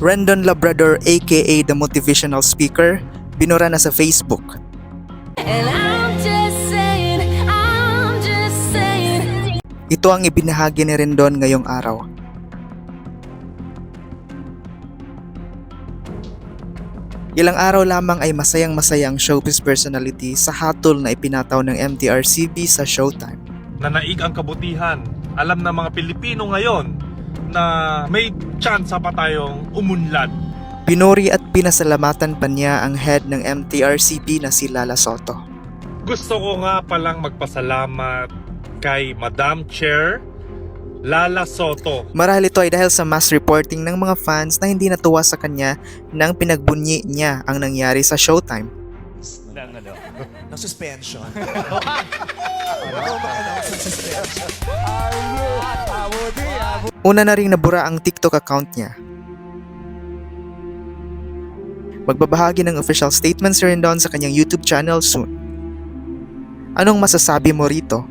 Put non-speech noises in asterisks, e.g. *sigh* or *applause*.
Rendon Labrador aka The Motivational Speaker, binura na sa Facebook. Saying, saying. Ito ang ibinahagi ni Rendon ngayong araw. Ilang araw lamang ay masayang masayang showbiz personality sa hatol na ipinataw ng MTRCB sa Showtime. na naig ang kabutihan. Alam ng mga Pilipino ngayon na may chance pa tayong umunlad. Pinuri at pinasalamatan pa niya ang head ng MTRCB na si Lala Soto. Gusto ko nga palang magpasalamat kay Madam Chair Lala Soto. Marahil ito ay dahil sa mass reporting ng mga fans na hindi natuwa sa kanya nang pinagbunyi niya ang nangyari sa Showtime. *laughs* ng *laughs* *laughs* ano. ng suspension. Una na ring nabura ang TikTok account niya. Magbabahagi ng official statement si Rendon sa kanyang YouTube channel soon. Anong masasabi mo rito?